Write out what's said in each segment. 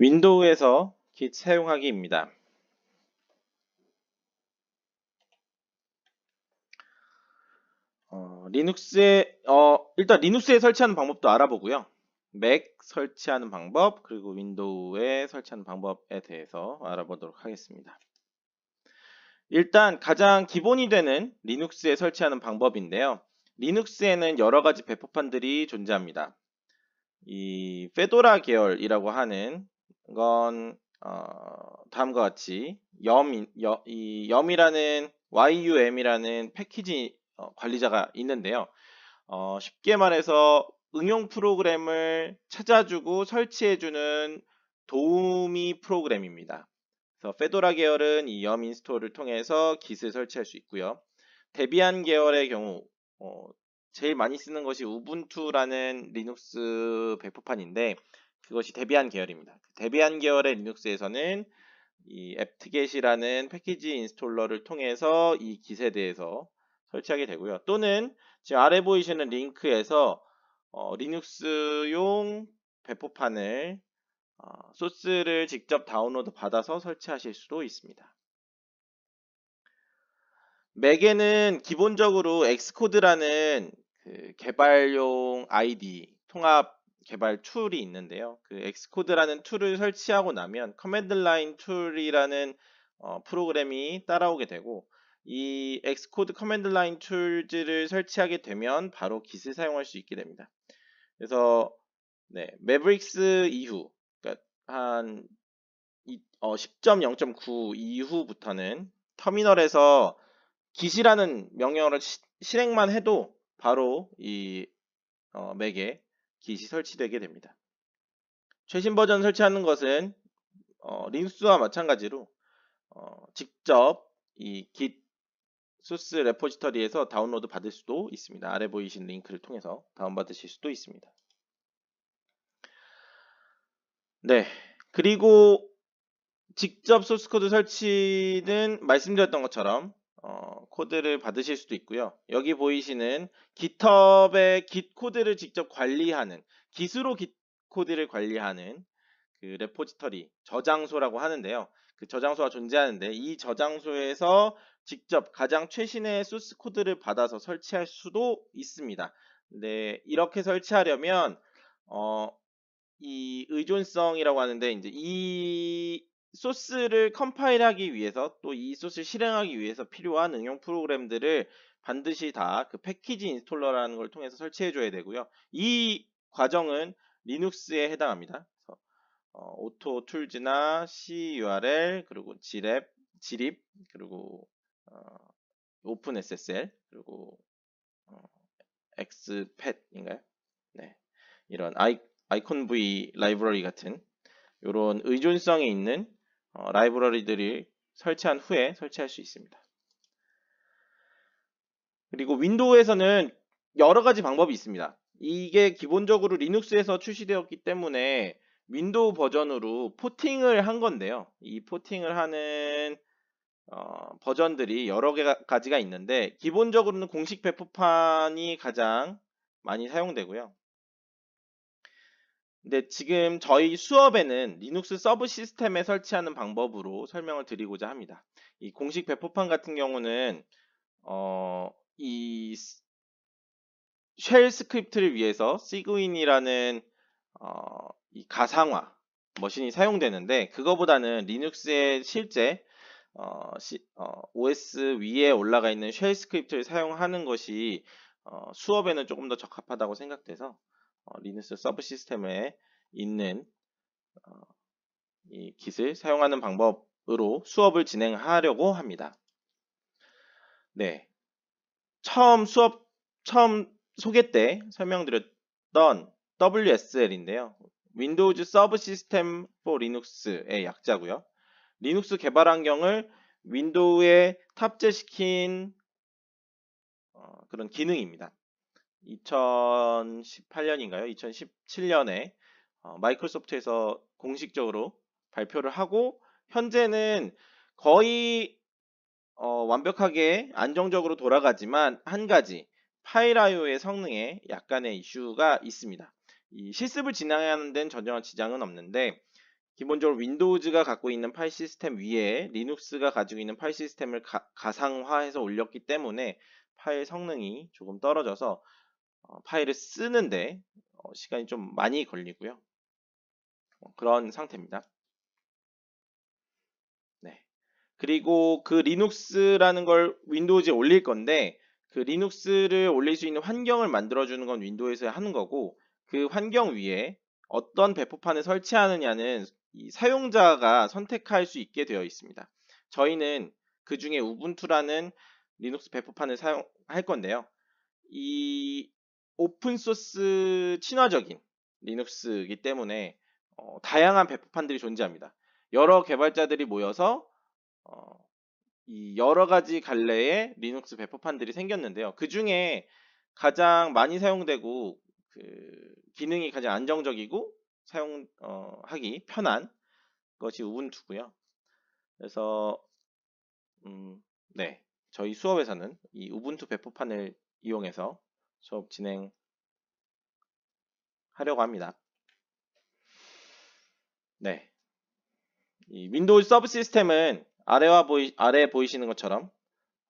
윈도우에서 git 사용하기입니다. 어, 리눅스에 어, 일단 리눅스에 설치하는 방법도 알아보고요. 맥 설치하는 방법 그리고 윈도우에 설치하는 방법에 대해서 알아보도록 하겠습니다. 일단 가장 기본이 되는 리눅스에 설치하는 방법인데요. 리눅스에는 여러 가지 배포판들이 존재합니다. 이 페도라 계열이라고 하는 건 어, 다음과 같이 염, 여, 이 염이라는 YUM이라는 패키지 어, 관리자가 있는데요. 어, 쉽게 말해서 응용 프로그램을 찾아주고 설치해주는 도우미 프로그램입니다. 그래서 페도라 계열은 이 염 인스톨을 통해서 git을 설치할 수 있고요. 데비안 계열의 경우 어, 제일 많이 쓰는 것이 우분투라는 리눅스 배포판인데 그것이 데비안 계열입니다. 데비안 계열의 리눅스에서는 이 앱트겟이라는 패키지 인스톨러를 통해서 이 대해서 설치하게 되고요. 또는 지금 아래 보이시는 링크에서 어, 리눅스용 배포판을 어, 소스를 직접 다운로드 받아서 설치하실 수도 있습니다. 맥에는 기본적으로 엑스코드라는 그 개발용 아이디 통합 개발 툴이 있는데요. 그 엑스코드라는 툴을 설치하고 나면 커맨드 라인 툴이라는 어, 프로그램이 따라오게 되고 이 엑스코드 커맨드 라인 툴즈를 설치하게 되면 바로 git을 사용할 수 있게 됩니다. 그래서 네, 매브릭스 이후 그러니까 한 어, 10.0.9 이후부터는 터미널에서 git이라는 명령어를 시, 실행만 해도 바로 이 어, 맥에 git이 설치되게 됩니다. 최신 버전 설치하는 것은 어, 리눅스와 마찬가지로 어, 직접 이 git 소스 레포지터리에서 다운로드 받을 수도 있습니다. 아래 보이신 링크를 통해서 다운받으실 수도 있습니다. 네. 그리고 직접 소스코드 설치는 말씀드렸던 것처럼 어, 코드를 받으실 수도 있고요. 여기 보이시는 GitHub의 git 코드를 직접 관리하는 기수로 git 코드를 관리하는 그 레포지터리 저장소라고 하는데요. 그 저장소가 존재하는데 이 저장소에서 직접 가장 최신의 소스 코드를 받아서 설치할 수도 있습니다. 네, 이렇게 설치하려면 어, 이 의존성이라고 하는데 이제 이 소스를 컴파일하기 위해서 또 이 소스를 실행하기 위해서 필요한 응용 프로그램들을 반드시 다 그 패키지 인스톨러라는 걸 통해서 설치해 줘야 되고요. 이 과정은 리눅스에 해당합니다. 어, 오토 툴즈나 CURL 그리고 지랩, 지립 그리고 어, 오픈 SSL 그리고 어, XPAT인가요? 네, 이런 아이, 아이콘 V 라이브러리 같은 이런 의존성이 있는 어, 라이브러리들이 설치한 후에 설치할 수 있습니다. 그리고 윈도우에서는 여러 가지 방법이 있습니다. 이게 기본적으로 리눅스에서 출시되었기 때문에 윈도우 버전으로 포팅을 한 건데요. 이 포팅을 하는 어, 버전들이 여러 개 가지가 있는데 기본적으로는 공식 배포판이 가장 많이 사용되고요. 근데 지금 저희 수업에는 리눅스 서브 시스템에 설치하는 방법으로 설명을 드리고자 합니다. 이 공식 배포판 같은 경우는 어, 이 쉘 스크립트를 위해서 시그윈이라는 어, 이 가상화 머신이 사용되는데 그거보다는 리눅스의 실제 어, 시, 어, OS 위에 올라가 있는 쉘 스크립트를 사용하는 것이 어, 수업에는 조금 더 적합하다고 생각돼서 어, 리눅스 서브 시스템에 있는 어, 이 kit을 사용하는 방법으로 수업을 진행하려고 합니다. 네, 처음 수업 처음 소개 때 설명드렸던 WSL인데요. 윈도우즈 서브 시스템 for 리눅스의 약자고요. 리눅스 개발 환경을 윈도우에 탑재시킨 어, 그런 기능입니다. 2018년인가요? 2017년에 어, 마이크로소프트에서 공식적으로 발표를 하고 현재는 거의 어, 완벽하게 안정적으로 돌아가지만 한 가지 IO의 성능에 약간의 이슈가 있습니다. 이 실습을 진행하는 데는 전혀 지장은 없는데 기본적으로 윈도우즈가 갖고 있는 파일 시스템 위에 리눅스가 가지고 있는 파일 시스템을 가, 가상화해서 올렸기 때문에 파일 성능이 조금 떨어져서 어, 파일을 쓰는데 어, 시간이 좀 많이 걸리고요. 어, 그런 상태입니다. 네. 그리고 그 리눅스라는 걸 윈도우즈에 올릴 건데 그 리눅스를 올릴 수 있는 환경을 만들어주는 건 윈도우에서 하는 거고 그 환경 위에 어떤 배포판을 설치하느냐는 이 사용자가 선택할 수 있게 되어 있습니다. 저희는 그 중에 우분투라는 리눅스 배포판을 사용할 건데요. 이 오픈소스 친화적인 리눅스이기 때문에 어, 다양한 배포판들이 존재합니다. 여러 개발자들이 모여서 어, 이 여러 가지 갈래의 리눅스 배포판들이 생겼는데요. 그 중에 가장 많이 사용되고 그 기능이 가장 안정적이고 사용하기 편한 것이 우분투고요. 그래서 음, 네 저희 수업에서는 이 우분투 배포판을 이용해서 수업 진행하려고 합니다. 네. 이 윈도우 서브 시스템은 아래와 보이, 아래 보이시는 것처럼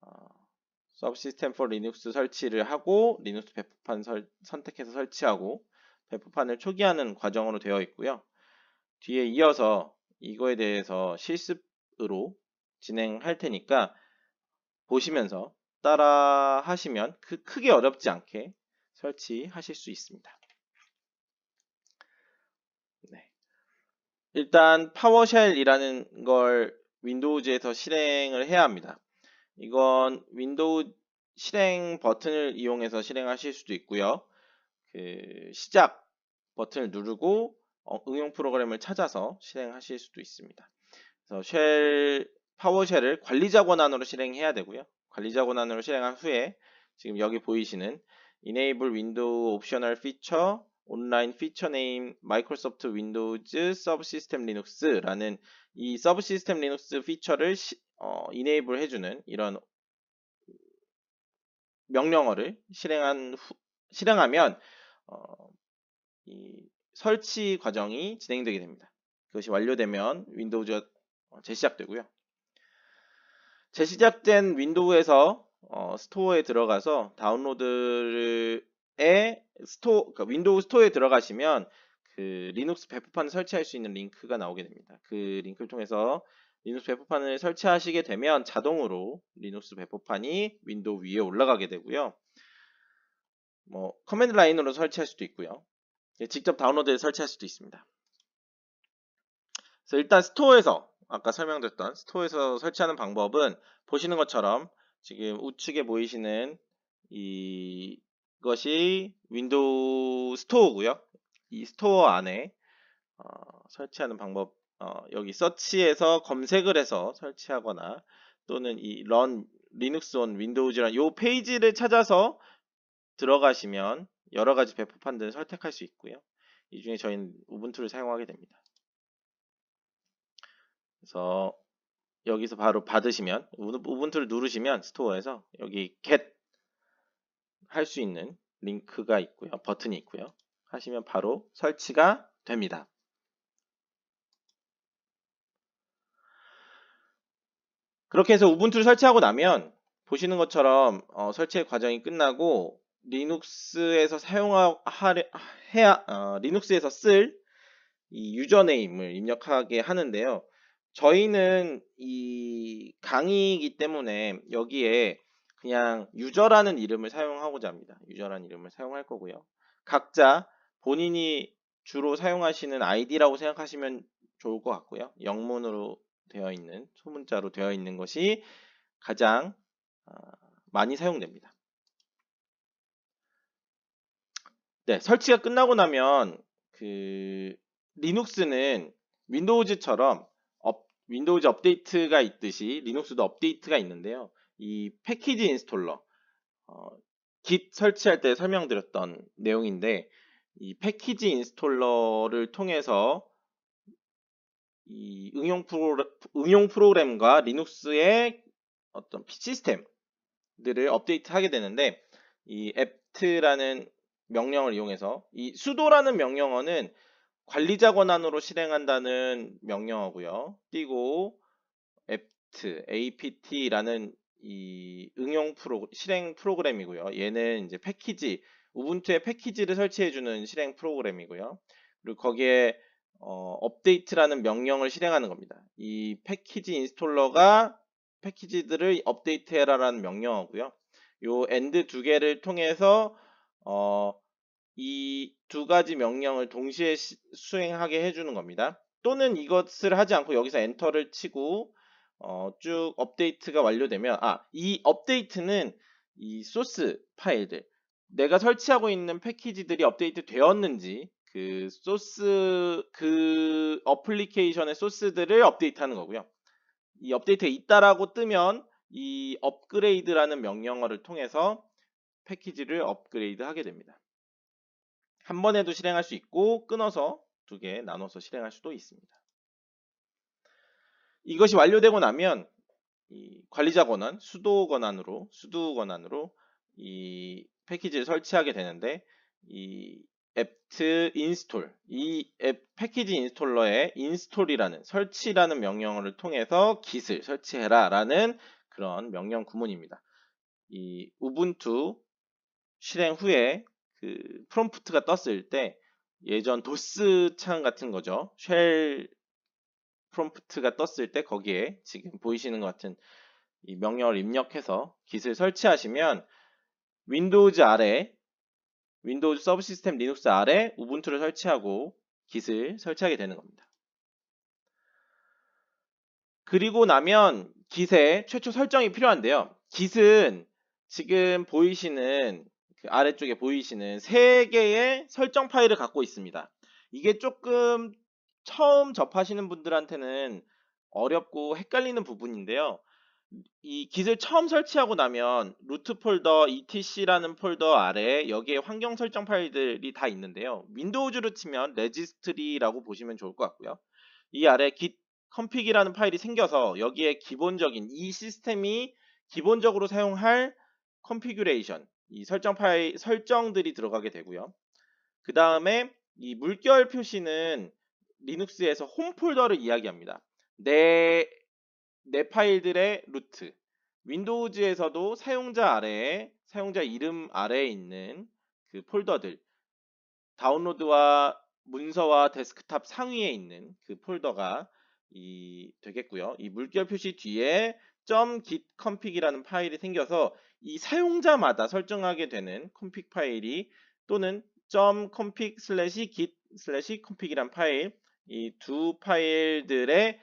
어, 서브 시스템 for 리눅스 설치를 하고 리눅스 배포판 설, 선택해서 설치하고 배포판을 초기화하는 과정으로 되어 있고요. 뒤에 이어서 이거에 대해서 실습으로 진행할 테니까 보시면서 따라 하시면 크, 크게 어렵지 않게 설치하실 수 있습니다. 네. 일단 파워쉘이라는 걸 윈도우즈에서 실행을 해야 합니다. 이건 윈도우 실행 버튼을 이용해서 실행하실 수도 있고요. 그 시작 버튼을 누르고 어, 응용 프로그램을 찾아서 실행하실 수도 있습니다. 그래서 쉘 파워쉘을 관리자 권한으로 실행해야 되고요. 관리자 권한으로 실행한 후에 지금 여기 보이시는 Enable Window Optional Feature Online Feature Name Microsoft Windows Subsystem Linux라는 이 Subsystem Linux 피처를 시, 어, Enable 해주는 이런 명령어를 실행한 후, 실행하면 어, 이 설치 과정이 진행되게 됩니다. 그것이 완료되면 윈도우즈가 재시작되고요. 재시작된 윈도우에서 어, 스토어에 들어가서 다운로드에 스토어 그러니까 윈도우 스토어에 들어가시면 그 리눅스 배포판을 설치할 수 있는 링크가 나오게 됩니다. 그 링크를 통해서 리눅스 배포판을 설치하시게 되면 자동으로 리눅스 배포판이 윈도우 위에 올라가게 되고요. 뭐 커맨드 라인으로 설치할 수도 있고요. 직접 다운로드해 설치할 수도 있습니다. 그래서 일단 스토어에서 아까 설명드렸던 스토어에서 설치하는 방법은 보시는 것처럼 지금 우측에 보이시는 이것이 윈도우 스토어고요. 이 스토어 안에 어, 설치하는 방법 어, 여기 서치에서 검색을 해서 설치하거나 또는 이 run linux on windows라는 이 페이지를 찾아서 들어가시면 여러 가지 배포판들을 선택할 수 있고요. 이 중에 저희는 우분투를 사용하게 됩니다. 그래서 여기서 바로 받으시면 우분투를 누르시면 스토어에서 여기 get 할 수 있는 링크가 있고요. 버튼이 있고요. 하시면 바로 설치가 됩니다. 그렇게 해서 우분투를 설치하고 나면 보시는 것처럼 어, 설치 과정이 끝나고 리눅스에서 사용해야 어, 리눅스에서 쓸이 유저네임을 입력하게 하는데요. 저희는 이 강의이기 때문에 여기에 그냥 유저라는 이름을 사용하고자 합니다. 유저라는 이름을 사용할 거고요. 각자 본인이 주로 사용하시는 아이디라고 생각하시면 좋을 것 같고요. 영문으로 되어 있는 소문자로 되어 있는 것이 가장 어, 많이 사용됩니다. 네, 설치가 끝나고 나면 그 리눅스는 윈도우즈처럼 업, 윈도우즈 업데이트가 있듯이 리눅스도 업데이트가 있는데요. 이 패키지 인스톨러 어, git 설치할 때 설명드렸던 내용인데 이 패키지 인스톨러를 통해서 이 응용 프로그램, 응용 프로그램과 리눅스의 어떤 시스템들을 업데이트하게 되는데 이 apt라는 명령을 이용해서 이 sudo라는 명령어는 관리자 권한으로 실행한다는 명령어고요. 띄고 apt, apt라는 이 응용 프로 실행 프로그램이고요. 얘는 이제 패키지 우분투에 패키지를 설치해 주는 실행 프로그램이고요. 그리고 거기에 어, 업데이트라는 명령을 실행하는 겁니다. 이 패키지 인스톨러가 패키지들을 업데이트해라라는 명령어고요. 요 end 두 개를 통해서 어, 이 두 가지 명령을 동시에 시- 수행하게 해주는 겁니다. 또는 이것을 하지 않고 여기서 엔터를 치고 어, 쭉 업데이트가 완료되면 아, 이 업데이트는 이 소스 파일들 내가 설치하고 있는 패키지들이 업데이트 되었는지 그 소스 그 어플리케이션의 소스들을 업데이트하는 거고요. 이 업데이트가 있다라고 뜨면 이 업그레이드라는 명령어를 통해서 패키지를 업그레이드 하게 됩니다. 한 번에도 실행할 수 있고 끊어서 두 개 나눠서 실행할 수도 있습니다. 이것이 완료되고 나면 이 관리자 권한, 수도 권한으로 수도 권한으로 이 패키지를 설치하게 되는데 이 apt install 이 앱 패키지 인스톨러의 install이라는 설치라는 명령어를 통해서 git을 설치해라 라는 그런 명령 구문입니다. 이 우분투 실행 후에 그 프롬프트가 떴을 때 예전 도스 창 같은 거죠. 쉘 프롬프트가 떴을 때 거기에 지금 보이시는 것 같은 이 명령을 입력해서 git을 설치하시면 윈도우즈 아래 윈도우즈 서브 시스템 리눅스 아래 우분투를 설치하고 git을 설치하게 되는 겁니다. 그리고 나면 git에 최초 설정이 필요한데요. git은 지금 보이시는 그 아래쪽에 보이시는 세 개의 설정 파일을 갖고 있습니다. 이게 조금 처음 접하시는 분들한테는 어렵고 헷갈리는 부분인데요. 이 git을 처음 설치하고 나면 루트 폴더 etc라는 폴더 아래 여기에 환경 설정 파일들이 다 있는데요. 윈도우즈로 치면 레지스트리라고 보시면 좋을 것 같고요. 이 아래 git config이라는 파일이 생겨서 여기에 기본적인 이 시스템이 기본적으로 사용할 컨피규레이션 이 설정 파일 설정들이 들어가게 되고요. 그 다음에 이 물결 표시는 리눅스에서 홈 폴더를 이야기합니다. 내, 내 파일들의 루트. 윈도우즈에서도 사용자 아래에 사용자 이름 아래에 있는 그 폴더들 다운로드와 문서와 데스크탑 상위에 있는 그 폴더가 이 되겠고요. 이 물결 표시 뒤에 .git config이라는 파일이 생겨서 이 사용자마다 설정하게 되는 config 파일이 또는 .config slash git slash config이란 파일 이 두 파일들의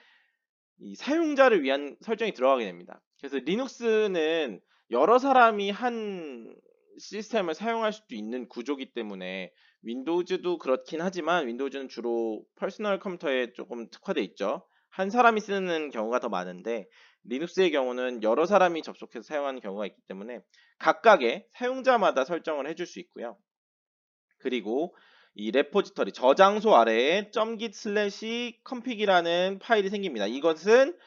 이 사용자를 위한 설정이 들어가게 됩니다. 그래서 리눅스는 여러 사람이 한 시스템을 사용할 수도 있는 구조기 때문에 윈도우즈도 그렇긴 하지만 윈도우즈는 주로 퍼스널 컴퓨터에 조금 특화돼 있죠. 한 사람이 쓰는 경우가 더 많은데 리눅스의 경우는 여러 사람이 접속해서 사용하는 경우가 있기 때문에 각각의 사용자마다 설정을 해줄 수 있고요. 그리고 이 레포지터리 저장소 아래에 .git slash config이라는 파일이 생깁니다. 이것은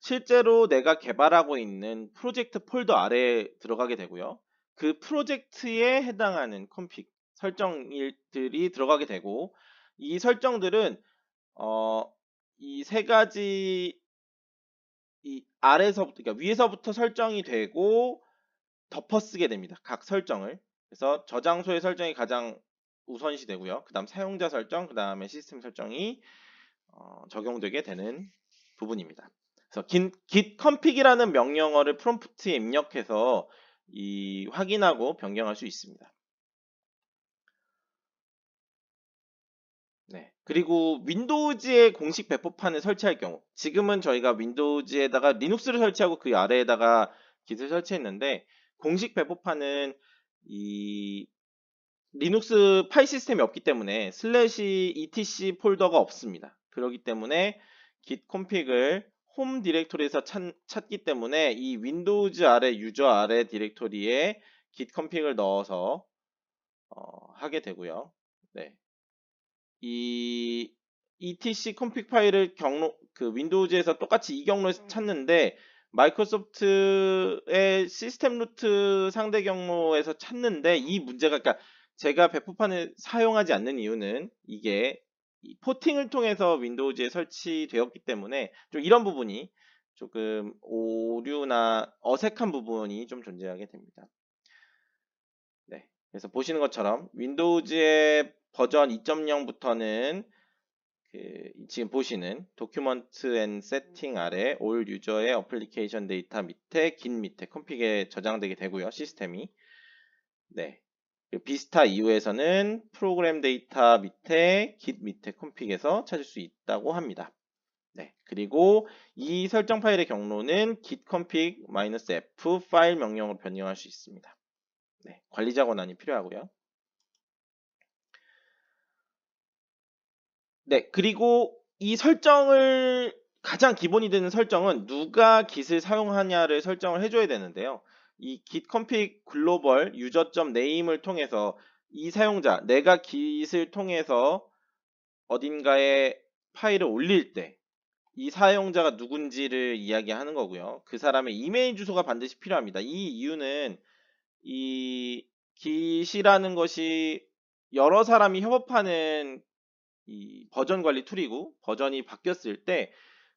실제로 내가 개발하고 있는 프로젝트 폴더 아래에 들어가게 되고요. 그 프로젝트에 해당하는 config 설정들이 들어가게 되고 이 설정들은 어, 이 세 가지 이 아래서부터 그러니까 위에서부터 설정이 되고 덮어쓰게 됩니다. 각 설정을. 그래서 저장소의 설정이 가장 우선시 되고요. 그 다음 사용자 설정, 그 다음에 시스템 설정이 어, 적용되게 되는 부분입니다. 그래서 git, config이라는 명령어를 프롬프트에 입력해서 이 확인하고 변경할 수 있습니다. 네. 그리고 윈도우즈의 공식 배포판을 설치할 경우 지금은 저희가 윈도우즈에다가 리눅스를 설치하고 그 아래에다가 git을 설치했는데 공식 배포판은 이 리눅스 파일 시스템이 없기 때문에 슬래시 etc 폴더가 없습니다. 그렇기 때문에 git config을 홈 디렉토리에서 찾, 찾기 때문에 이 윈도우즈 아래 유저 아래 디렉토리에 git config을 넣어서 어, 하게 되고요. 네. 이 etc config 파일을 경로 그 윈도우즈에서 똑같이 이 경로에서 찾는데 마이크로소프트의 시스템 루트 상대 경로에서 찾는데 이 문제가 그러니까 제가 배포판을 사용하지 않는 이유는 이게 이 포팅을 통해서 윈도우즈에 설치되었기 때문에 좀 이런 부분이 조금 오류나 어색한 부분이 좀 존재하게 됩니다. 네. 그래서 보시는 것처럼 윈도우즈의 버전 2.0부터는 그 지금 보시는 도큐먼트 앤 세팅 아래 올 유저의 어플리케이션 데이터 밑에 긴 밑에 컴픽에 저장되게 되고요. 시스템이. 네. 그 비스타 이후에서는 프로그램 데이터 밑에 git 밑에 컴픽에서 찾을 수 있다고 합니다. 네. 그리고 이 설정 파일의 경로는 git config -f 파일 명령으로 변경할 수 있습니다. 네. 관리자 권한이 필요하고요. 네, 그리고 이 설정을 가장 기본이 되는 설정은 누가 git을 사용하냐를 설정을 해줘야 되는데요. 이 git config global user.name을 통해서 이 사용자, 내가 git을 통해서 어딘가에 파일을 올릴 때 이 사용자가 누군지를 이야기하는 거고요. 그 사람의 이메일 주소가 반드시 필요합니다. 이 이유는 이 git이라는 것이 여러 사람이 협업하는 이 버전 관리 툴이고 버전이 바뀌었을 때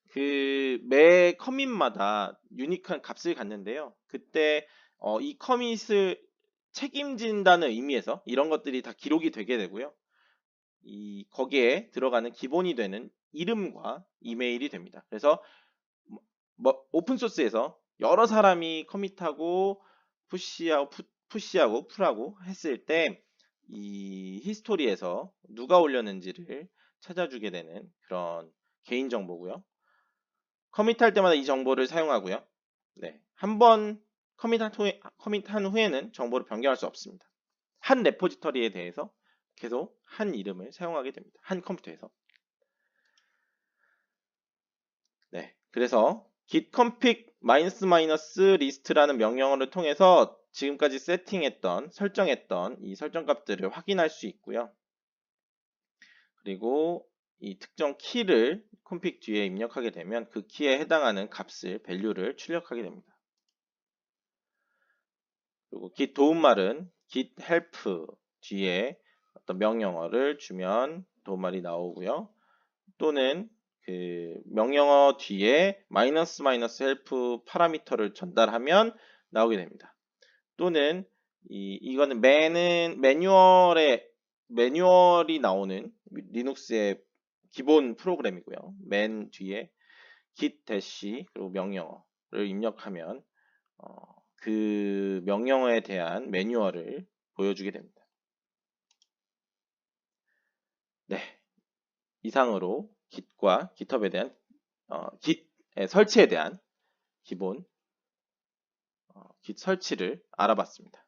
그 매 커밋마다 유니크한 값을 갖는데요. 그때 어, 이 커밋을 책임진다는 의미에서 이런 것들이 다 기록이 되게 되고요. 이 거기에 들어가는 기본이 되는 이름과 이메일이 됩니다. 그래서 뭐, 뭐 오픈 소스에서 여러 사람이 커밋하고 푸시하고 푸, 푸시하고 풀하고 했을 때 이 히스토리에서 누가 올렸는지를 찾아주게 되는 그런 개인 정보고요. 커밋할 때마다 이 정보를 사용하고요. 네. 한 번 커밋한, 후에, 커밋한 후에는 정보를 변경할 수 없습니다. 한 레포지터리에 대해서 계속 한 이름을 사용하게 됩니다. 한 컴퓨터에서. 네. 그래서 git config -list라는 명령어를 통해서 지금까지 세팅했던, 설정했던 이 설정 값들을 확인할 수 있고요. 그리고 이 특정 키를 config 뒤에 입력하게 되면 그 키에 해당하는 값을, value를 출력하게 됩니다. 그리고 git 도움말은 git help 뒤에 어떤 명령어를 주면 도움말이 나오고요. 또는 그 명령어 뒤에 마이너스 마이너스 헬프 파라미터를 전달하면 나오게 됩니다. 또는 이 이거는 맨은 매뉴얼에 매뉴얼이 나오는 리눅스의 기본 프로그램이고요. 맨 뒤에 git 대시 그리고 명령어를 입력하면 어, 그 명령어에 대한 매뉴얼을 보여주게 됩니다. 네, 이상으로 git과 github에 대한 어, git의 설치에 대한 기본 설치를 알아봤습니다.